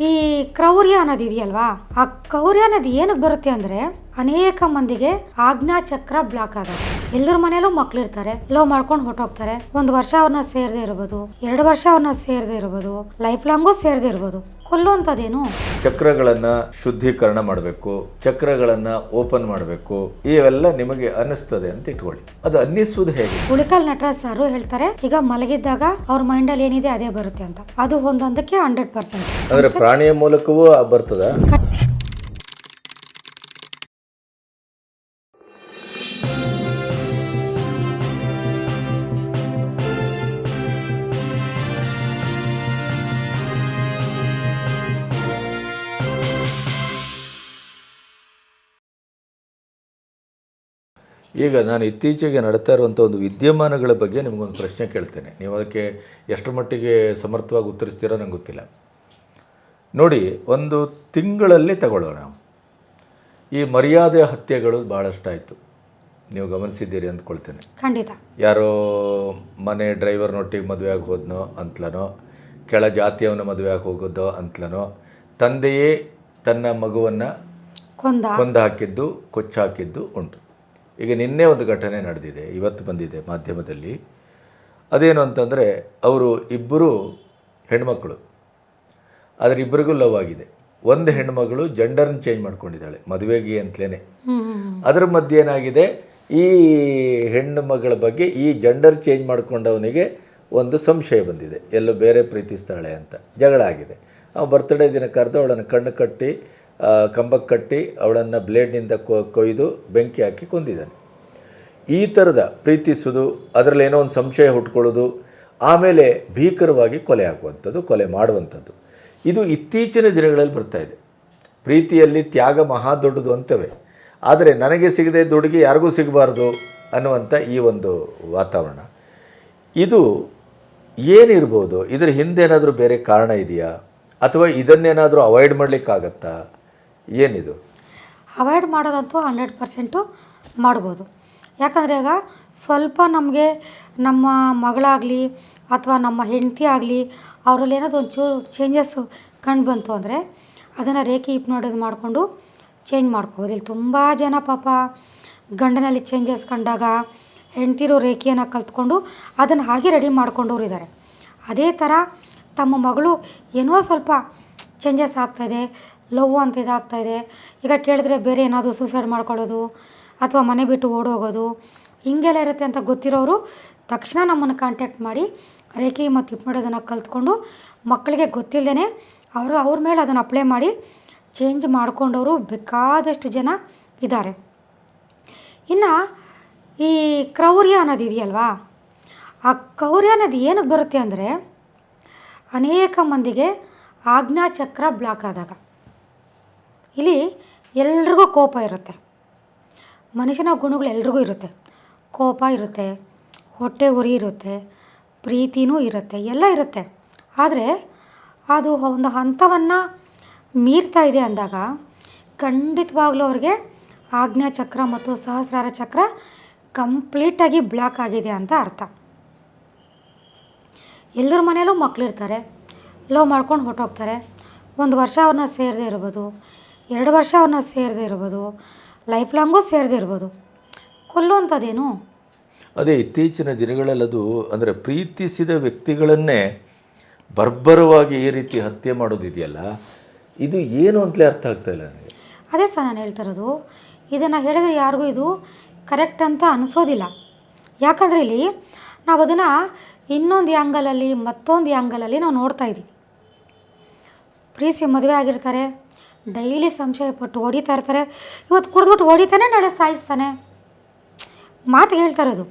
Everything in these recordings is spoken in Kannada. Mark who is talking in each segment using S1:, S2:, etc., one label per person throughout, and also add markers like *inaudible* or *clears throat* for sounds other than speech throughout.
S1: ಈ ಕ್ರೌರ್ಯ ಅನ್ನೋದು ಇದೆಯಲ್ವಾ? ಆ ಕ್ರೌರ್ಯ ಅನ್ನೋದು ಏನಕ್ಕೆ ಬರುತ್ತೆ ಅಂದ್ರೆ ಅನೇಕ ಮಂದಿಗೆ ಆಜ್ಞಾ ಚಕ್ರ ಬ್ಲಾಕ್ ಆಗುತ್ತೆ ಎಲ್ಲರ ಮನೇಲೂ ಮಕ್ಳಿರ್ತಾರೆ ಲವ್ ಮಾಡ್ಕೊಂಡು ಹೊಟ್ಟೋಗ್ತಾರೆ ಒಂದು ವರ್ಷ ಅವ್ರನ್ನ ಸೇರದೆ ಇರ್ಬೋದು. ಎರಡು ವರ್ಷ ಅವ್ರನ್ನ ಸೇರದೆ ಇರ್ಬೋದು. ಲೈಫ್ ಲಾಂಗು ಸೇರದೆ ಇರ್ಬೋದು. ಕೊಲ್ಲುವಂತದೇನು
S2: ಚಕ್ರಗಳನ್ನ ಶುದ್ಧೀಕರಣ ಮಾಡಬೇಕು. ಚಕ್ರಗಳನ್ನ ಓಪನ್ ಮಾಡಬೇಕು. ಇವೆಲ್ಲ ನಿಮಗೆ ಅನ್ನಿಸ್ತದೆ ಅಂತ ಇಟ್ಕೊಳ್ಳಿ. ಅದು ಅನ್ನಿಸುವುದು ಹೇಗೆ?
S1: ಉಳಿಕಲ್ ನಟರಾಜ್ ಸರ್ ಹೇಳ್ತಾರೆ ಈಗ ಮಲಗಿದ್ದಾಗ ಅವ್ರ ಮೈಂಡಲ್ಲಿ ಏನಿದೆ ಅದೇ ಬರುತ್ತೆ ಅಂತ. ಅದು ಒಂದೊಂದಕ್ಕೆ ಹಂಡ್ರೆಡ್ ಪರ್ಸೆಂಟ್
S2: ಅಂದ್ರೆ ಪ್ರಾಣಿಯ ಮೂಲಕವೂ ಬರ್ತದ? ಈಗ ನಾನು ಇತ್ತೀಚೆಗೆ ನಡೀತಾ ಇರುವಂಥ ಒಂದು ವಿದ್ಯಮಾನಗಳ ಬಗ್ಗೆ ನಿಮಗೊಂದು ಪ್ರಶ್ನೆ ಕೇಳ್ತೇನೆ. ನೀವು ಅದಕ್ಕೆ ಎಷ್ಟು ಮಟ್ಟಿಗೆ ಸಮರ್ಥವಾಗಿ ಉತ್ತರಿಸ್ತೀರೋ ನಂಗೆ ಗೊತ್ತಿಲ್ಲ. ನೋಡಿ ಒಂದು ತಿಂಗಳಲ್ಲಿ ತಗೊಳ್ಳೋಣ. ನಾವು ಈ ಮರ್ಯಾದೆ ಹತ್ಯೆಗಳು ಭಾಳಷ್ಟಾಯಿತು ನೀವು ಗಮನಿಸಿದ್ದೀರಿ ಅಂದ್ಕೊಳ್ತೇನೆ.
S1: ಖಂಡಿತ.
S2: ಯಾರೋ ಮನೆ ಡ್ರೈವರ್ನೊಟ್ಟಿಗೆ ಮದುವೆ ಆಗಿ ಹೋದ್ನೋ ಅಂತಲನೋ ಕೆಳ ಜಾತಿಯವನ ಮದುವೆ ಆಗಿ ಹೋಗೋದೋ ಅಂತಲನೋ ತಂದೆಯೇ ತನ್ನ ಮಗುವನ್ನು
S1: ಕೊಂದ.
S2: ಕೊಂದು ಹಾಕಿದ್ದು ಕೊಚ್ಚ ಹಾಕಿದ್ದು ಉಂಟು. ಈಗ ನಿನ್ನೆ ಒಂದು ಘಟನೆ ನಡೆದಿದೆ ಇವತ್ತು ಬಂದಿದೆ ಮಾಧ್ಯಮದಲ್ಲಿ. ಅದೇನು ಅಂತಂದರೆ ಅವರು ಇಬ್ಬರು ಹೆಣ್ಮಕ್ಳು. ಆದರೆ ಇಬ್ಬರಿಗೂ ಲವ್ ಆಗಿದೆ. ಒಂದು ಹೆಣ್ಮಗಳು ಜೆಂಡರ್ನ ಚೇಂಜ್ ಮಾಡ್ಕೊಂಡಿದ್ದಾಳೆ ಮದುವೆಗೆ ಅಂತಲೇ. ಅದರ ಮಧ್ಯೆ ಏನಾಗಿದೆ ಈ ಹೆಣ್ಣು ಮಗಳ ಬಗ್ಗೆ ಈ ಜೆಂಡರ್ ಚೇಂಜ್ ಮಾಡ್ಕೊಂಡವನಿಗೆ ಒಂದು ಸಂಶಯ ಬಂದಿದೆ. ಎಲ್ಲೋ ಬೇರೆ ಪ್ರೀತಿಸ್ತಾಳೆ ಅಂತ ಜಗಳ ಆಗಿದೆ. ಅವ ಬರ್ತ್ಡೇ ದಿನ ಕರೆದು ಅವಳನ್ನು ಕಣ್ಣು ಕಟ್ಟಿ ಆ, ಕಂಬಕ್ಕೆ ಕಟ್ಟಿ ಅವಳನ್ನು ಬ್ಲೇಡ್ನಿಂದ ಕೊಯ್ದು ಬೆಂಕಿ ಹಾಕಿ ಕೊಂದಿದ್ದಾನೆ. ಈ ಥರದ ಪ್ರೀತಿಸೋದು, ಅದರಲ್ಲಿ ಏನೋ ಒಂದು ಸಂಶಯ ಹುಟ್ಕೊಳ್ಳೋದು, ಆಮೇಲೆ ಭೀಕರವಾಗಿ ಕೊಲೆ ಹಾಕುವಂಥದ್ದು ಕೊಲೆ ಮಾಡುವಂಥದ್ದು. ಇದು ಇತ್ತೀಚಿನ ದಿನಗಳಲ್ಲಿ ಬರ್ತಾ ಇದೆ. ಪ್ರೀತಿಯಲ್ಲಿ ತ್ಯಾಗ ಮಹಾ ದೊಡ್ಡದು ಅಂತವೆ. ಆದರೆ ನನಗೆ ಸಿಗದೆ ದುಡುಗಿ ಯಾರಿಗೂ ಸಿಗಬಾರ್ದು ಅನ್ನುವಂಥ ಈ ಒಂದು ವಾತಾವರಣ. ಇದು ಏನಿರ್ಬೋದು? ಇದರ ಹಿಂದೇನಾದರೂ ಬೇರೆ ಕಾರಣ ಇದೆಯಾ? ಅಥವಾ ಇದನ್ನೇನಾದರೂ ಅವಾಯ್ಡ್ ಮಾಡಲಿಕ್ಕಾಗತ್ತಾ? ಏನಿದು?
S1: ಅವಾಯ್ಡ್ ಮಾಡೋದಂತೂ ಹಂಡ್ರೆಡ್ ಪರ್ಸೆಂಟು ಮಾಡ್ಬೋದು. ಯಾಕಂದರೆ ಈಗ ಸ್ವಲ್ಪ ನಮಗೆ ನಮ್ಮ ಮಗಳಾಗಲಿ ಅಥವಾ ನಮ್ಮ ಹೆಂಡತಿ ಆಗಲಿ ಅವರಲ್ಲಿ ಏನಾದ್ರು ಒಂಚೂರು ಚೇಂಜಸ್ಸು ಕಂಡು ಬಂತು ಅಂದರೆ ಅದನ್ನು ರೇಖೆ ಹಿಪ್ನೋಟೈಸ್ ಮಾಡಿಕೊಂಡು ಚೇಂಜ್ ಮಾಡ್ಕೋಬೋದು. ಇಲ್ಲಿ ತುಂಬ ಜನ ಪಾಪ ಗಂಡನಲ್ಲಿ ಚೇಂಜಸ್ ಕಂಡಾಗ ಹೆಂಡ್ತಿರು ರೇಖೆಯನ್ನು ಕಲ್ತ್ಕೊಂಡು ಅದನ್ನು ಹಾಗೆ ರೆಡಿ ಮಾಡ್ಕೊಂಡವ್ರು ಇದ್ದಾರೆ ಅದೇ ಥರ ತಮ್ಮ ಮಗಳು ಏನೋ ಸ್ವಲ್ಪ ಚೇಂಜಸ್ ಆಗ್ತಾಯಿದೆ ಲವ್ ಅಂತ ಇದಾಗ್ತಾಯಿದೆ ಈಗ ಕೇಳಿದ್ರೆ ಬೇರೆ ಏನಾದರೂ ಸೂಸೈಡ್ ಮಾಡ್ಕೊಳ್ಳೋದು ಅಥವಾ ಮನೆ ಬಿಟ್ಟು ಓಡೋಗೋದು ಹಿಂಗೆಲ್ಲ ಇರುತ್ತೆ ಅಂತ ಗೊತ್ತಿರೋರು ತಕ್ಷಣ ನಮ್ಮನ್ನು ಕಾಂಟ್ಯಾಕ್ಟ್ ಮಾಡಿ ರೇಖೆ ಮತ್ತು ಇಪ್ಪಡೋದನ್ನು ಕಲ್ತ್ಕೊಂಡು ಮಕ್ಕಳಿಗೆ ಗೊತ್ತಿಲ್ಲದೇ ಅವರು ಅವ್ರ ಮೇಲೆ ಅದನ್ನು ಅಪ್ಲೈ ಮಾಡಿ ಚೇಂಜ್ ಮಾಡ್ಕೊಂಡವರು ಬೇಕಾದಷ್ಟು ಜನ ಇದ್ದಾರೆ. ಇನ್ನು ಈ ಕ್ರೌರ್ಯ ಅನ್ನೋದು ಇದೆಯಲ್ವಾ? ಆ ಕ್ರೌರ್ಯ ಅನ್ನೋದು ಏನಕ್ಕೆ ಬರುತ್ತೆ ಅಂದರೆ ಅನೇಕ ಮಂದಿಗೆ ಆಜ್ಞಾ ಚಕ್ರ ಬ್ಲಾಕ್ ಆದಾಗ. ಇಲ್ಲಿ ಎಲ್ರಿಗೂ ಕೋಪ ಇರುತ್ತೆ. ಮನುಷ್ಯನ ಗುಣಗಳು ಎಲ್ರಿಗೂ ಇರುತ್ತೆ. ಕೋಪ ಇರುತ್ತೆ, ಹೊಟ್ಟೆ ಉರಿ ಇರುತ್ತೆ, ಪ್ರೀತಿನೂ ಇರುತ್ತೆ, ಎಲ್ಲ ಇರುತ್ತೆ. ಆದರೆ ಅದು ಒಂದು ಹಂತವನ್ನು ಮೀರ್ತಾ ಇದೆ ಅಂದಾಗ ಖಂಡಿತವಾಗ್ಲೂ ಅವ್ರಿಗೆ ಆಜ್ಞಾ ಚಕ್ರ ಮತ್ತು ಸಹಸ್ರಾರ ಚಕ್ರ ಕಂಪ್ಲೀಟಾಗಿ ಬ್ಲಾಕ್ ಆಗಿದೆ ಅಂತ ಅರ್ಥ. ಎಲ್ಲರ ಮನೆಯಲ್ಲೂ ಮಕ್ಕಳಿರ್ತಾರೆ ಲವ್ ಮಾಡ್ಕೊಂಡು ಹೊಟ್ಟೋಗ್ತಾರೆ ಒಂದು ವರ್ಷ ಅವ್ರನ್ನ ಸೇರದೆ ಇರ್ಬೋದು. ಎರಡು ವರ್ಷ ಅವ್ರನ್ನ ಸೇರದೆ ಇರ್ಬೋದು ಲೈಫ್ ಲಾಂಗೂ ಸೇರದೆ ಇರ್ಬೋದು. ಕೊಲ್ಲುವಂಥದ್ದೇನು
S2: ಅದೇ ಇತ್ತೀಚಿನ ದಿನಗಳಲ್ಲದು ಅಂದರೆ ಪ್ರೀತಿಸಿದ ವ್ಯಕ್ತಿಗಳನ್ನೇ ಬರ್ಬರವಾಗಿ ಈ ರೀತಿ ಹತ್ಯೆ ಮಾಡೋದಿದೆಯಲ್ಲ ಇದು ಏನು ಅಂತಲೇ ಅರ್ಥ ಆಗ್ತಾ ಇಲ್ಲ ನನಗೆ
S1: ಅದೇ ಸರ್ ನಾನು ಹೇಳ್ತಾ ಇರೋದು ಇದನ್ನು ಹೇಳಿದ್ರೆ ಯಾರಿಗೂ ಇದು ಕರೆಕ್ಟ್ ಅಂತ ಅನಿಸೋದಿಲ್ಲ. ಯಾಕಂದರೆ ಇಲ್ಲಿ ನಾವು ಅದನ್ನು ಇನ್ನೊಂದು ಆ್ಯಂಗಲಲ್ಲಿ ಮತ್ತೊಂದು ಆ್ಯಂಗಲಲ್ಲಿ ನಾವು ನೋಡ್ತಾ ಇದ್ದೀವಿ ಪ್ರೀತಿ ಮದುವೆ ಆಗಿರ್ತಾರೆ ಡೈಲಿ ಸಂಶಯ ಪಟ್ಟು ಹೊಡಿತಾ ಇರ್ತಾರೆ. ಇವತ್ತು ಕುಡಿದ್ಬಿಟ್ಟು ಹೊಡಿತಾನೆ, ನಾಳೆ ಸಾಯಿಸ್ತಾನೆ. ಮಾತು ಹೇಳ್ತಾ ಇರೋದು.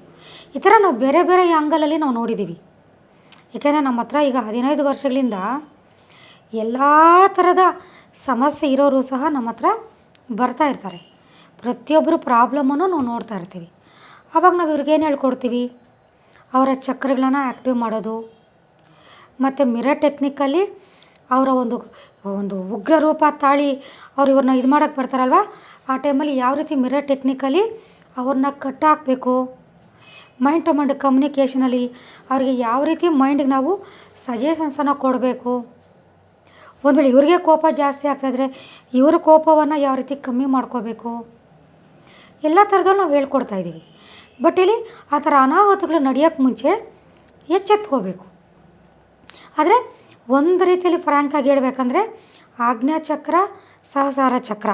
S1: ಈ ಥರ ನಾವು ಬೇರೆ ಬೇರೆ ಆ್ಯಂಗಲಲ್ಲಿ ನಾವು ನೋಡಿದ್ದೀವಿ ಏಕೆಂದರೆ ನಮ್ಮ ಹತ್ರ ಈಗ ಹದಿನೈದು ವರ್ಷಗಳಿಂದ ಎಲ್ಲ ಥರದ ಸಮಸ್ಯೆ ಇರೋರು ಸಹ ನಮ್ಮ ಹತ್ರ ಬರ್ತಾ ಇರ್ತಾರೆ. ಪ್ರತಿಯೊಬ್ಬರು ಪ್ರಾಬ್ಲಮನ್ನು ನಾವು ನೋಡ್ತಾ ಇರ್ತೀವಿ. ಆವಾಗ ನಾವು ಇವ್ರಿಗೇನು ಹೇಳ್ಕೊಡ್ತೀವಿ? ಅವರ ಚಕ್ರಗಳನ್ನು ಆ್ಯಕ್ಟಿವ್ ಮಾಡೋದು. ಮತ್ತು ಮಿರ ಟೆಕ್ನಿಕಲ್ಲಿ ಅವರ ಒಂದು ಒಂದು ಉಗ್ರ ರೂಪ ತಾಳಿ ಅವ್ರು ಇವ್ರನ್ನ ಇದು ಮಾಡೋಕ್ಕೆ ಬರ್ತಾರಲ್ವ? ಆ ಟೈಮಲ್ಲಿ ಯಾವ ರೀತಿ ಮಿರರ್ ಟೆಕ್ನಿಕಲಿ ಅವ್ರನ್ನ ಕಟ್ಟಾಕಬೇಕು? ಮೈಂಡ್ ಟು ಮೈಂಡ್ ಕಮ್ಯುನಿಕೇಷನಲ್ಲಿ ಅವರಿಗೆ ಯಾವ ರೀತಿ ಮೈಂಡಿಗೆ ನಾವು ಸಜೆಷನ್ಸನ್ನು ಕೊಡಬೇಕು? ಒಂದು ವೇಳೆ ಇವ್ರಿಗೆ ಕೋಪ ಜಾಸ್ತಿ ಆಗ್ತಾಯಿದ್ರೆ ಇವ್ರ ಕೋಪವನ್ನು ಯಾವ ರೀತಿ ಕಮ್ಮಿ ಮಾಡ್ಕೋಬೇಕು? ಎಲ್ಲ ಥರದಲ್ಲೂ ನಾವು ಹೇಳ್ಕೊಡ್ತಾ ಇದ್ದೀವಿ. ಬಟ್ ಇಲ್ಲಿ ಆ ಥರ ಅನಾಹುತಗಳು ನಡೆಯೋಕ್ಕೆ ಮುಂಚೆ ಎಚ್ಚೆತ್ಕೋಬೇಕು. ಆದರೆ ಒಂದು ರೀತಿಯಲ್ಲಿ ಫ್ರ್ಯಾಂಕಾಗಿ ಹೇಳ್ಬೇಕಂದ್ರೆ ಆಜ್ಞಾಚಕ್ರ ಸಹಸಾರ ಚಕ್ರ.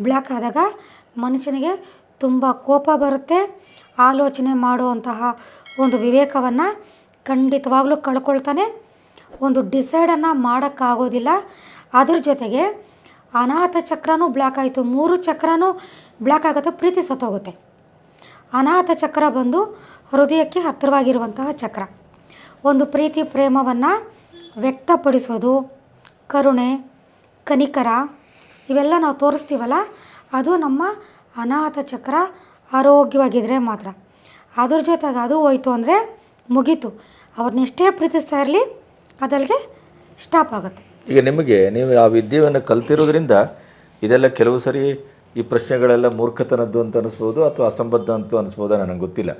S1: ಬ್ಲ್ಯಾಕ್ ಆದಾಗ ಮನುಷ್ಯನಿಗೆ ತುಂಬ ಕೋಪ ಬರುತ್ತೆ. ಆಲೋಚನೆ ಮಾಡುವಂತಹ ಒಂದು ವಿವೇಕವನ್ನು ಖಂಡಿತವಾಗ್ಲೂ ಕಳ್ಕೊಳ್ತಾನೆ. ಒಂದು ಡಿಸೈಡನ್ನು ಮಾಡೋಕ್ಕಾಗೋದಿಲ್ಲ. ಅದ್ರ ಜೊತೆಗೆ ಅನಾಥ ಚಕ್ರನೂ ಬ್ಲ್ಯಾಕ್ ಆಯಿತು. ಮೂರು ಚಕ್ರನೂ ಬ್ಲ್ಯಾಕ್ ಆಗುತ್ತೆ, ಪ್ರೀತಿ ಸತ್ತೋಗುತ್ತೆ. ಅನಾಥ ಚಕ್ರ ಬಂದು ಹೃದಯಕ್ಕೆ ಹತ್ತಿರವಾಗಿರುವಂತಹ ಚಕ್ರ. ಒಂದು ಪ್ರೀತಿ ಪ್ರೇಮವನ್ನು ವ್ಯಕ್ತಪಡಿಸೋದು, ಕರುಣೆ, ಕನಿಕರ, ಇವೆಲ್ಲ ನಾವು ತೋರಿಸ್ತೀವಲ್ಲ, ಅದು ನಮ್ಮ ಅನಾಥ ಚಕ್ರ ಆರೋಗ್ಯವಾಗಿದ್ದರೆ ಮಾತ್ರ. ಅದ್ರ ಜೊತೆಗೆ ಅದು ಹೋಯ್ತು ಅಂದರೆ ಮುಗೀತು. ಅವ್ರನ್ನೆಷ್ಟೇ ಪ್ರೀತಿಸ್ತಾ ಇರಲಿ ಅದಲ್ಲಿಗೆ ಸ್ಟಾಪ್ ಆಗುತ್ತೆ.
S2: ಈಗ ನಿಮಗೆ, ನೀವು ಆ ವಿದ್ಯೆಯನ್ನು ಕಲ್ತಿರೋದ್ರಿಂದ ಇದೆಲ್ಲ ಕೆಲವು ಸರಿ ಈ ಪ್ರಶ್ನೆಗಳೆಲ್ಲ ಮೂರ್ಖತನದ್ದು ಅಂತ ಅನಿಸ್ಬೋದು ಅಥವಾ ಅಸಂಬದ್ಧ ಅಂತ ಅನಿಸ್ಬೋದಾ, ನನಗೆ ಗೊತ್ತಿಲ್ಲ.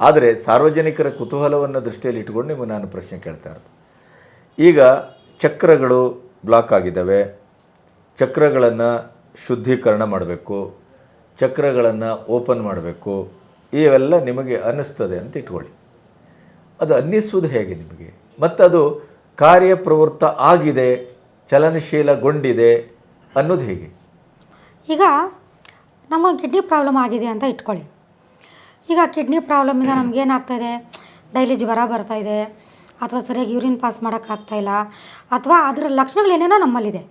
S2: ಆದರೆ ಸಾರ್ವಜನಿಕರ ಕುತೂಹಲವನ್ನು ದೃಷ್ಟಿಯಲ್ಲಿ ಇಟ್ಕೊಂಡು ನಿಮಗೆ ನಾನು ಪ್ರಶ್ನೆ ಕೇಳ್ತಾ ಇರೋದು. ಈಗ ಚಕ್ರಗಳು ಬ್ಲಾಕ್ ಆಗಿದ್ದಾವೆ. ಚಕ್ರಗಳನ್ನು ಶುದ್ಧೀಕರಣ ಮಾಡಬೇಕು. ಚಕ್ರಗಳನ್ನು ಓಪನ್ ಮಾಡಬೇಕು. ಇವೆಲ್ಲ ನಿಮಗೆ ಅನ್ನಿಸ್ತದೆ ಅಂತ ಇಟ್ಕೊಳ್ಳಿ. ಅದು ಅನ್ನಿಸುವುದು ಹೇಗೆ ನಿಮಗೆ? ಮತ್ತು ಅದು ಕಾರ್ಯಪ್ರವೃತ್ತ ಆಗಿದೆ, ಚಲನಶೀಲಗೊಂಡಿದೆ ಅನ್ನೋದು ಹೇಗೆ?
S1: ಈಗ ನಮ್ಮ ಕಿಡ್ನಿ ಪ್ರಾಬ್ಲಮ್ ಆಗಿದೆ ಅಂತ ಇಟ್ಕೊಳ್ಳಿ. ಈಗ ಕಿಡ್ನಿ ಪ್ರಾಬ್ಲಮಿಂದ ನಮಗೇನಾಗ್ತಾಯಿದೆ ಡೈಲಿ ಜ್ವರ ಬರ್ತಾಯಿದೆ ಅಥವಾ ಸರಿಯಾಗಿ ಯೂರಿನ್ ಪಾಸ್ ಮಾಡೋಕ್ಕಾಗ್ತಾಯಿಲ್ಲ ಅಥವಾ ಅದರ ಲಕ್ಷಣಗಳು ಏನೇನೋ ನಮ್ಮಲ್ಲಿದೆ.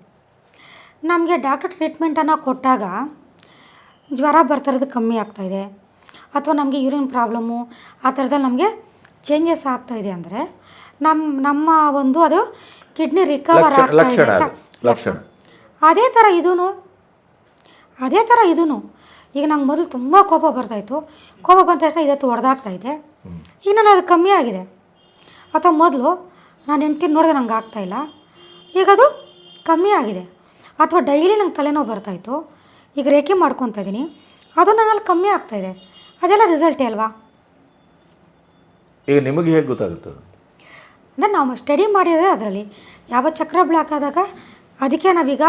S1: ನಮಗೆ ಡಾಕ್ಟರ್ ಟ್ರೀಟ್ಮೆಂಟನ್ನು ಕೊಟ್ಟಾಗ ಜ್ವರ ಬರ್ತಿರೋದು ಕಮ್ಮಿ ಆಗ್ತಾಯಿದೆ ಅಥವಾ ನಮಗೆ ಯೂರಿನ್ ಪ್ರಾಬ್ಲಮ್ಮು ಆ ಥರದಲ್ಲಿ ನಮಗೆ ಚೇಂಜಸ್ ಆಗ್ತಾಯಿದೆ ಅಂದರೆ ನಮ್ಮ ನಮ್ಮ ಒಂದು ಅದು ಕಿಡ್ನಿ ರಿಕವರ್
S2: ಆಗ್ತಾ
S1: ಆಗ್ತಾಯಿದೆ ಅಂತ.
S2: ಲಕ್ಷಣ
S1: ಅದೇ ಥರ ಇದೂ ಅದೇ ಥರ ಇದೂ ಈಗ ನಂಗೆ ಮೊದಲು ತುಂಬ ಕೋಪ ಬರ್ತಾಯಿತ್ತು ಕೋಪ ಬಂದ ತಕ್ಷಣ ಇದತ್ತು ಹೊಡೆದಾಗ್ತಾಯಿದೆ ಈಗ ನಾನು ಅದು ಕಮ್ಮಿ ಆಗಿದೆ. ಅಥವಾ ಮೊದಲು ನಾನು ಹೆಂಡ್ತಿ ನೋಡಿದ್ರೆ ನಂಗೆ ಆಗ್ತಾಯಿಲ್ಲ ಈಗ ಅದು ಕಮ್ಮಿ ಆಗಿದೆ. ಅಥವಾ ಡೈಲಿ ನಂಗೆ ತಲೆನೋವು ಬರ್ತಾಯಿತ್ತು ಈಗ ರೇಖೆ ಮಾಡ್ಕೊತಾ ಇದ್ದೀನಿ. ಅದು ನನ್ನಲ್ಲಿ ಕಮ್ಮಿ ಆಗ್ತಾಯಿದೆ ಅದೆಲ್ಲ ರಿಸಲ್ಟೇ ಅಲ್ವಾ?
S2: ಈಗ ನಿಮಗೆ ಹೇಗೆ ಗೊತ್ತಾಗುತ್ತೆ
S1: ಅಂದರೆ ನಾವು ಸ್ಟಡಿ ಮಾಡಿದರೆ ಅದರಲ್ಲಿ. ಯಾವ ಚಕ್ರ ಬ್ಲಾಕ್ ಆದಾಗ ಅದಕ್ಕೆ ನಾವೀಗ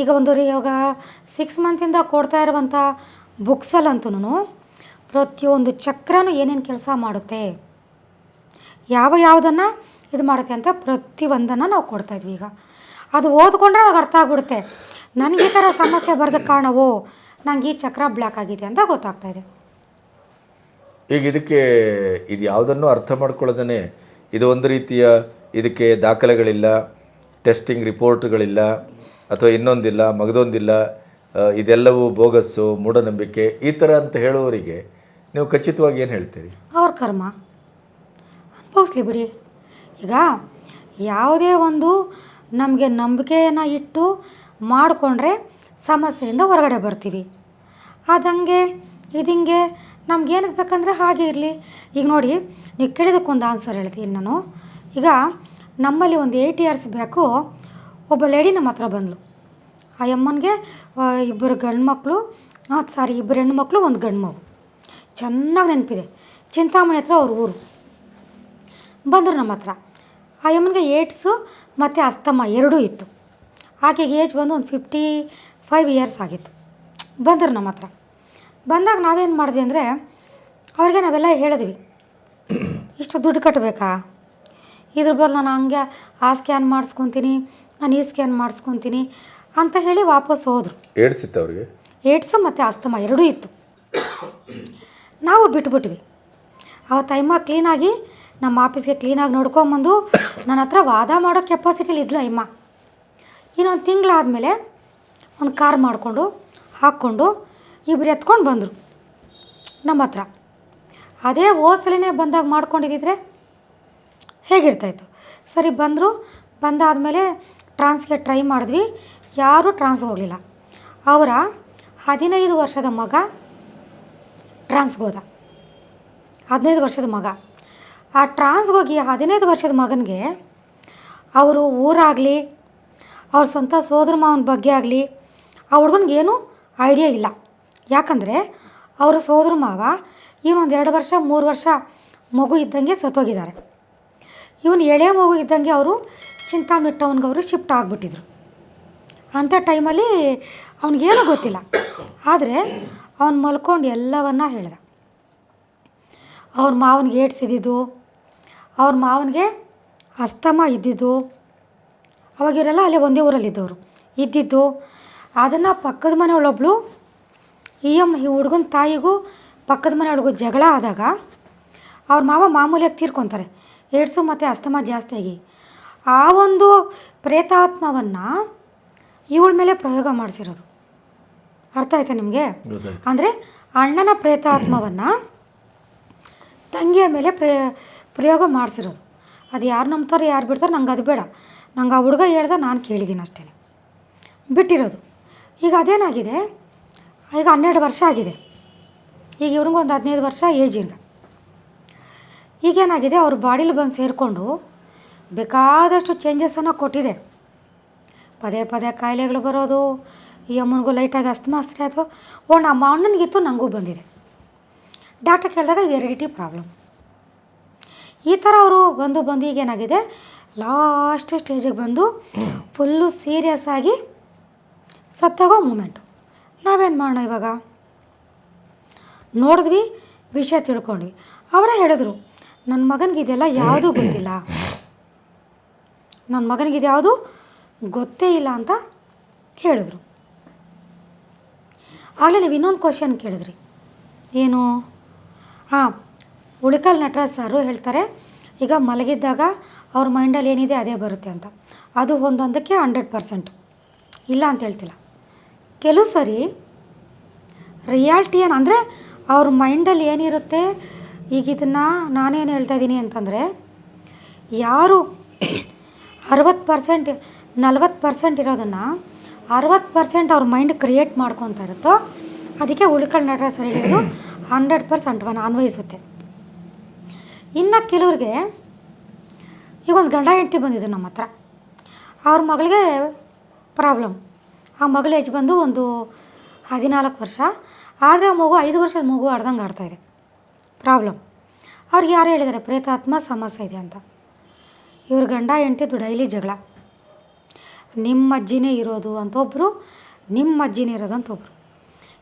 S1: ಈಗ ಒಂದು ರೀ ಇವಾಗ ಸಿಕ್ಸ್ ಮಂತಿಂದ ಕೊಡ್ತಾ ಇರುವಂಥ ಬುಕ್ಸಲ್ಲಂತೂ ಪ್ರತಿಯೊಂದು ಚಕ್ರನೂ ಏನೇನು ಕೆಲಸ ಮಾಡುತ್ತೆ? ಯಾವ ಯಾವುದನ್ನು ಇದು ಮಾಡುತ್ತೆ ಅಂತ ಪ್ರತಿಯೊಂದನ್ನು ನಾವು ಕೊಡ್ತಾಯಿದ್ವಿ ಈಗ. ಅದು ಓದ್ಕೊಂಡ್ರೆ ಅವ್ರಿಗೆ ಅರ್ಥ ಆಗ್ಬಿಡುತ್ತೆ. ನನಗೆ ಈ ಥರ ಸಮಸ್ಯೆ ಬರೆದ ಕಾರಣವೋ ನಂಗೆ ಈ ಚಕ್ರ ಬ್ಲ್ಯಾಕ್ ಆಗಿದೆ ಅಂತ ಗೊತ್ತಾಗ್ತಾಯಿದೆ
S2: ಈಗ ಇದಕ್ಕೆ ಇದು ಯಾವುದನ್ನು ಅರ್ಥ ಮಾಡ್ಕೊಳ್ಳೋದೇ ಇದು ಒಂದು ರೀತಿಯ ಇದಕ್ಕೆ ದಾಖಲೆಗಳಿಲ್ಲ ಟೆಸ್ಟಿಂಗ್ ರಿಪೋರ್ಟ್ಗಳಿಲ್ಲ ಅಥವಾ ಇನ್ನೊಂದಿಲ್ಲ ಮಗದೊಂದಿಲ್ಲ ಇದೆಲ್ಲವೂ ಬೋಗಸ್ಸು ಮೂಢನಂಬಿಕೆ ಈ ಥರ ಅಂತ ಹೇಳುವವರಿಗೆ ನೀವು ಖಚಿತವಾಗಿ ಏನು ಹೇಳ್ತೀರಿ?
S1: ಅವ್ರ ಕರ್ಮ. ಅನುಭವಿಸ್ಲಿ ಬಿಡಿ. ಈಗ ಯಾವುದೇ ಒಂದು ನಮಗೆ ನಂಬಿಕೆಯನ್ನು ಇಟ್ಟು ಮಾಡಿಕೊಂಡ್ರೆ ಸಮಸ್ಯೆಯಿಂದ ಹೊರಗಡೆ ಬರ್ತೀವಿ. ಅದಂಗೆ ಇದಿಂಗೆ ನಮ್ಗೇನಕ್ಕೆ ಬೇಕಂದರೆ ಹಾಗೆ ಇರಲಿ. ಈಗ ನೋಡಿ, ನೀವು ಕೇಳಿದಕ್ಕೊಂದು ಆನ್ಸರ್ ಹೇಳ್ತೀನಿ ನಾನು. ಈಗ ನಮ್ಮಲ್ಲಿ ಒಂದು ಏಯ್ಟ್ ಇಯರ್ಸ್ ಬ್ಯಾಕು ಒಬ್ಬ ಲೇಡಿ ನಮ್ಮ ಹತ್ರ ಬಂದಳು ಆ ಅಮ್ಮನಿಗೆ ಇಬ್ಬರು ಗಂಡು ಮಕ್ಕಳು ಸಾರಿ ಇಬ್ಬರು ಹೆಣ್ಣು ಮಕ್ಕಳು ಒಂದು ಗಂಡು ಮಗು. ಚೆನ್ನಾಗಿ ನೆನಪಿದೆ. ಚಿಂತಾಮಣಿ ಹತ್ರ ಅವ್ರ ಊರು. ಬಂದರು ನಮ್ಮ ಹತ್ರ. ಆ ಯಮ್ಮನಿಗೆ ಏಡ್ಸು ಮತ್ತು ಅಸ್ತಮ ಎರಡೂ ಇತ್ತು. ಆಕೆಗೆ ಏಜ್ ಬಂದು ಒಂದು ಫಿಫ್ಟಿ ಫೈವ್ ಇಯರ್ಸ್ ಆಗಿತ್ತು. ಬಂದರು ನಮ್ಮ ಹತ್ರ. ಬಂದಾಗ ನಾವೇನು ಮಾಡಿದ್ವಿ ಅಂದರೆ ಅವ್ರಿಗೆ ನಾವೆಲ್ಲ ಹೇಳಿದ್ವಿ. ಇಷ್ಟು ದುಡ್ಡು ಕಟ್ಟಬೇಕಾ ಇದ್ರ ಬದಲು ನಾನು ಹಂಗೆ ಆ ಸ್ಕ್ಯಾನ್ ಮಾಡಿಸ್ಕೊತೀನಿ ನಾನು ಈ ಸ್ಕ್ಯಾನ್ ಮಾಡಿಸ್ಕೊತೀನಿ ಅಂತ ಹೇಳಿ ವಾಪಸ್ ಹೋದರು.
S2: ಏಡ್ಸಿತ್ತು ಅವ್ರಿಗೆ?
S1: ಏಡ್ಸು ಮತ್ತು ಅಸ್ತಮ ಎರಡೂ ಇತ್ತು. ನಾವು ಬಿಟ್ಬಿಟ್ವಿ. ಅವತ್ತು ಅಮ್ಮ ಕ್ಲೀನಾಗಿ ನಮ್ಮ ಆಫೀಸ್ಗೆ ಕ್ಲೀನಾಗಿ ನೋಡ್ಕೊಂಬಂದು ನನ್ನ ಹತ್ರ ವಾದ ಮಾಡೋ ಕೆಪಾಸಿಟಿಲಿ ಇದ್ಲ ಇಮ್ಮ ಇನ್ನೊಂದು ತಿಂಗಳಾದಮೇಲೆ ಒಂದು ಕಾರ್ ಮಾಡಿಕೊಂಡು, ಹಾಕ್ಕೊಂಡು ಇಬ್ಬರು ಎತ್ಕೊಂಡು ಬಂದರು ನಮ್ಮ ಹತ್ರ. ಅದೇ ಓದ್ಸಲೇ ಬಂದಾಗ ಮಾಡ್ಕೊಂಡಿದ್ದಿದ್ರೆ ಹೇಗಿರ್ತಾಯಿತ್ತು ಸರಿ, ಬಂದರು. ಬಂದಾದಮೇಲೆ ಟ್ರಾನ್ಸ್ಗೆ ಟ್ರೈ ಮಾಡಿದ್ವಿ. ಯಾರೂ ಟ್ರಾನ್ಸ್ ಹೋಗಲಿಲ್ಲ. ಅವರ ಹದಿನೈದು ವರ್ಷದ ಮಗ ಟ್ರಾನ್ಸ್ಗೆ ಹೋದ. ಹದಿನೈದು ವರ್ಷದ ಮಗ. ಆ ಟ್ರಾನ್ಸ್ಗೆ ಹೋಗಿ ಹದಿನೈದು ವರ್ಷದ ಮಗನಿಗೆ ಅವರು ಊರಾಗಲಿ, ಅವ್ರ ಸ್ವಂತ ಸೋದರ ಮಾವನ ಬಗ್ಗೆ ಆಗಲಿ, ಆ ಹುಡುಗನಿಗೇನು ಐಡಿಯಾ ಇಲ್ಲ. ಯಾಕಂದರೆ ಅವರ ಸೋದರ ಮಾವ ಇವನೊಂದು ಎರಡು ವರ್ಷ, ಮೂರು ವರ್ಷ ಮಗು ಇದ್ದಂಗೆ ಸತ್ತೋಗಿದ್ದಾರೆ. ಇವನು ಎಳೆ ಮಗು ಇದ್ದಂಗೆ ಅವರು ಚಿಂತಾಮಣಿ ಟೌನ್ಗೆ ಅವರು ಶಿಫ್ಟ್ ಆಗಿಬಿಟ್ಟಿದ್ರು ಅಂಥ ಟೈಮಲ್ಲಿ ಅವನಿಗೇನೂ ಗೊತ್ತಿಲ್ಲ. ಆದರೆ ಅವನು ಮಲ್ಕೊಂಡು ಎಲ್ಲವನ್ನ ಹೇಳಿದ. ಅವ್ರ ಮಾವನಿಗೆ ಏಡ್ಸ್ ಇದ್ದಿದ್ದು ಅವ್ರ ಮಾವನಿಗೆ ಅಸ್ತಮ ಇದ್ದಿದ್ದು. ಅವಾಗ ಇವರೆಲ್ಲ ಅಲ್ಲೇ ಒಂದೇ ಊರಲ್ಲಿದ್ದವರು. ಇದ್ದಿದ್ದು. ಅದನ್ನು ಪಕ್ಕದ ಮನೆಯವಳೊಬ್ಬಳು ಈ ಅಮ್ಮ ಈ ಹುಡುಗನ ತಾಯಿಗೂ ಪಕ್ಕದ ಮನೆಯೊಳಗೂ ಜಗಳ ಆದಾಗ ಅವ್ರ ಮಾವ ಮಾಮೂಲಿಯಾಗಿ ತೀರ್ಕೊತಾರೆ. ಏಡ್ಸು ಮತ್ತು ಅಸ್ತಮ ಜಾಸ್ತಿಯಾಗಿ. ಆ ಒಂದು ಪ್ರೇತಾತ್ಮವನ್ನು ಇವಳ ಮೇಲೆ ಪ್ರಯೋಗ ಮಾಡಿಸಿರೋದು. ಅರ್ಥ ಆಯ್ತಾ ನಿಮಗೆ? ಅಂದರೆ ಅಣ್ಣನ ಪ್ರೇತಾತ್ಮವನ್ನು ತಂಗಿಯ ಮೇಲೆ ಪ್ರೇ ಪ್ರಯೋಗ ಮಾಡಿಸಿರೋದು. ಅದು ಯಾರು ನಂಬ್ತಾರೆ ಯಾರು ಬಿಡ್ತಾರೆ ನಂಗೆ ಅದು ಬೇಡ. ನಂಗೆ ಆ ಹುಡುಗ ಹೇಳ್ದೆ ನಾನು ಕೇಳಿದ್ದೀನಿ ಅಷ್ಟೇ. ಬಿಟ್ಟಿರೋದು. ಈಗ ಅದೇನಾಗಿದೆ? ಈಗ ಹನ್ನೆರಡು ವರ್ಷ ಆಗಿದೆ. ಈಗ ಇವ್ನಿಗೊಂದು ಹದಿನೈದು ವರ್ಷ ಏಜ್ ಈಗ. ಈಗೇನಾಗಿದೆ? ಅವ್ರ ಬಾಡಿಲಿ ಬಂದು ಸೇರಿಕೊಂಡು ಬೇಕಾದಷ್ಟು ಚೇಂಜಸನ್ನು ಕೊಟ್ಟಿದೆ. ಪದೇ ಪದೇ ಕಾಯಿಲೆಗಳು ಬರೋದು, ಈ ಅಮ್ಮನಿಗೂ ಲೈಟಾಗಿ ಅಸ್ತಮಾಸ್ತ್ರೆ ಆಯಿತು. ಓ, ನಮ್ಮ ಅಣ್ಣನಿಗಿತ್ತು ನನಗೂ ಬಂದಿದೆ. ಡಾಕ್ಟ್ರ್ ಕೇಳಿದಾಗ ಇದು ಎರಿಡಿಟಿ ಪ್ರಾಬ್ಲಮ್ ಈ ಥರ ಅವರು ಬಂದು ಬಂದು ಈಗೇನಾಗಿದೆ? ಲಾಸ್ಟ್ ಸ್ಟೇಜಿಗೆ ಬಂದು ಫುಲ್ಲು ಸೀರಿಯಸ್ ಆಗಿ ಸತ್ತಾಗೋ ಮೂಮೆಂಟು. ನಾವೇನು ಮಾಡೋಣ ಇವಾಗ? ನೋಡಿದ್ವಿ, ವಿಷಯ ತಿಳ್ಕೊಂಡ್ವಿ. ಅವರೇ ಹೇಳಿದ್ರು ನನ್ನ ಮಗನಿಗೆ ಇದೆಲ್ಲ ಯಾವುದೂ ಗೊತ್ತಿಲ್ಲ. ನನ್ನ ಮಗನಿಗೆ ಇದ್ಯಾವುದು ಗೊತ್ತೇ ಇಲ್ಲ ಅಂತ ಹೇಳಿದ್ರು. ಆಗಲೇ ನೀವು ಇನ್ನೊಂದು ಕ್ವಶನ್ ಕೇಳಿದ್ರಿ. ಏನು? ಹಾಂ ಉಳಿಕಲ್ ನಟರಾಜ್ ಸಾರು ಹೇಳ್ತಾರೆ, ಈಗ ಮಲಗಿದ್ದಾಗ ಅವ್ರ ಮೈಂಡಲ್ಲಿ ಏನಿದೆ ಅದೇ ಬರುತ್ತೆ ಅಂತ. ಅದು ಒಂದೊಂದಕ್ಕೆ ಹಂಡ್ರೆಡ್ ಪರ್ಸೆಂಟ್. ಇಲ್ಲ ಅಂತ ಹೇಳ್ತಿಲ್ಲ. ಕೆಲವು ಸರಿ ರಿಯಾಲ್ಟಿ ಏನು ಅಂದರೆ ಅವ್ರ ಮೈಂಡಲ್ಲಿ ಏನಿರುತ್ತೆ, ಈಗ ಇದನ್ನು ನಾನೇನು ಹೇಳ್ತಾ ಇದ್ದೀನಿ ಅಂತಂದರೆ, ಯಾರು ಅರವತ್ತು ಪರ್ಸೆಂಟ್, ನಲ್ವತ್ತು ಪರ್ಸೆಂಟ್ ಇರೋದನ್ನು ಅರವತ್ತು ಪರ್ಸೆಂಟ್ ಅವ್ರ ಮೈಂಡ್ ಕ್ರಿಯೇಟ್ ಮಾಡ್ಕೊತಾ ಇರುತ್ತೋ, ಅದಕ್ಕೆ ಉಳ್ಕಲ್ ನಟರ ಸರಿ ಹಂಡ್ರೆಡ್ ಪರ್ಸೆಂಟ್ ಅನ್ವಯಿಸುತ್ತೆ. ಇನ್ನು ಕೆಲವ್ರಿಗೆ ಈಗ ಒಂದು ಗಂಡ ಹೆಂಡ್ತಿ ಬಂದಿದ್ದು ನಮ್ಮ ಹತ್ರ. ಅವ್ರ ಮಗಳಿಗೆ ಪ್ರಾಬ್ಲಮ್. ಆ ಮಗಳ ಏಜ್ ಬಂದು ಒಂದು ಹದಿನಾಲ್ಕು ವರ್ಷ. ಆದರೆ ಆ ಮಗು ಐದು ವರ್ಷದ ಮಗು ಆಡ್ದಂಗೆ ಆಡ್ತಾಯಿದೆ ಪ್ರಾಬ್ಲಮ್. ಅವ್ರಿಗೆ ಯಾರು ಹೇಳಿದ್ದಾರೆ ಪ್ರೇತಾತ್ಮ ಸಮಸ್ಯೆ ಇದೆ ಅಂತ. ಇವ್ರ ಗಂಡ ಹೆಂಡ್ತಿದ್ದು ಡೈಲಿ ಜಗಳ. ನಿಮ್ಮ ಅಜ್ಜಿನೇ ಇರೋದು ಅಂತ ಒಬ್ಬರು ನಿಮ್ಮ ಅಜ್ಜಿನೇ ಇರೋದು ಅಂತ ಒಬ್ಬರು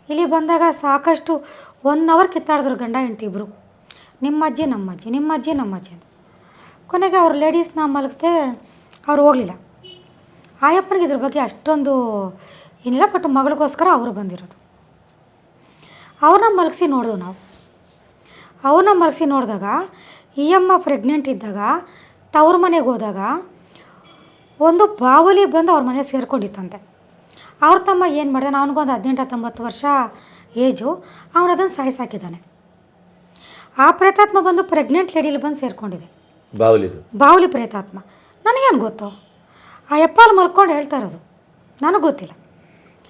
S1: ಇಲ್ಲಿ ಬಂದಾಗ ಸಾಕಷ್ಟು ಒನ್ ಅವರ್ ಕಿತ್ತಾಡಿದ್ರು ಗಂಡ ಹೆಂಡ್ತಿ ಇಬ್ಬರು ನಿಮ್ಮಜ್ಜಿ ಅಜ್ಜಿ ನಿಮ್ಮ ಅಜ್ಜಿ ನಮ್ಮ ಅಜ್ಜಿ ಅಂತ. ಕೊನೆಗೆ ಅವ್ರು ಲೇಡೀಸ್ನ ಮಲಗಿಸ್ದೆ ಅವ್ರು ಹೋಗಲಿಲ್ಲ. ಆಯಪ್ಪನಿಗೆ ಇದ್ರ ಬಗ್ಗೆ ಅಷ್ಟೊಂದು ಏನಿಲ್ಲ ಬಟ್ ಮಗಳಿಗೋಸ್ಕರ ಅವರು ಬಂದಿರೋದು. ಅವ್ರನ್ನ ಮಲಗಿಸಿ ನೋಡಿದ್ವು ನಾವು. ಅವ್ರನ್ನ ಮಲಗಿಸಿ ನೋಡಿದಾಗ, ಇ ಅಮ್ಮ ಪ್ರೆಗ್ನೆಂಟ್ ಇದ್ದಾಗ, ತವ್ರ ಮನೆಗೆ ಹೋದಾಗ, ಒಂದು ಬಾವಲಿ ಬಂದು ಅವ್ರ ಮನೆಗೆ ಸೇರ್ಕೊಂಡಿತ್ತಂತೆ. ಅವ್ರ ತಮ್ಮ ಏನು ಮಾಡಿದೆ ಅವನಿಗೊಂದು ಹದಿನೆಂಟು ಹತ್ತೊಂಬತ್ತು ವರ್ಷ ಏಜು ಅವನದನ್ನು ಸಾಯಿಸಾಕಿದ್ದಾನೆ. ಆ ಪ್ರೇತಾತ್ಮ ಬಂದು ಪ್ರೆಗ್ನೆಂಟ್ ಲೇಡಿಲಿ ಬಂದು ಸೇರಿಕೊಂಡಿದೆ.
S2: ಬಾವಲಿದು
S1: ಬಾವಲಿ ಪ್ರೇತಾತ್ಮ. ನನಗೇನು ಗೊತ್ತು? ಆ ಎಪ್ಪಲ್ಲಿ ಮಲ್ಕೊಂಡು ಹೇಳ್ತಾ ಇರೋದು. ನನಗೆ ಗೊತ್ತಿಲ್ಲ.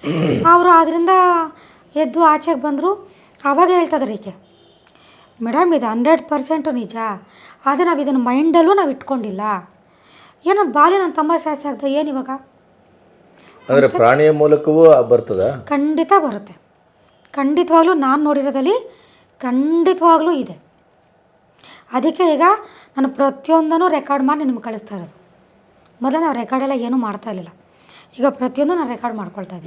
S1: *clears throat* ಅವರು ಅದರಿಂದ ಎದ್ದು ಆಚೆಗೆ ಬಂದರು. ಆವಾಗ ಹೇಳ್ತದ ಈಕೆ. ಮೇಡಮ್ ಇದು ಹಂಡ್ರೆಡ್ ಪರ್ಸೆಂಟು ನಿಜ. ಆದರೆ ನಾವು ಇದನ್ನು ಮೈಂಡಲ್ಲೂ ನಾವು ಇಟ್ಕೊಂಡಿಲ್ಲ. ಏನೋ ಬಾಲಿ ನನ್ನ ತಮ್ಮ ಸಾಯ್ಸಾಗ್ದ ಏನು ಇವಾಗ?
S2: ಅಂದರೆ ಪ್ರಾಣಿಯ ಮೂಲಕವೂ ಬರ್ತದ?
S1: ಖಂಡಿತ ಬರುತ್ತೆ. ಖಂಡಿತವಾಗ್ಲೂ ನಾನು ನೋಡಿರೋದಲ್ಲಿ ಖಂಡಿತವಾಗ್ಲೂ ಇದೆ. ಅದಕ್ಕೆ ಈಗ ನಾನು ಪ್ರತಿಯೊಂದನ್ನು ರೆಕಾರ್ಡ್ ಮಾಡಿ ನಿಮ್ಗೆ ಕಳಿಸ್ತಾ ಇರೋದು. ಮೊದಲು ನಾವು ರೆಕಾರ್ಡೆಲ್ಲ ಏನೂ ಮಾಡ್ತಾ ಇರಲಿಲ್ಲ. ಈಗ ಪ್ರತಿಯೊಂದು ನಾನು ರೆಕಾರ್ಡ್ ಮಾಡ್ಕೊಳ್ತಾ ಇದ್ದೀನಿ.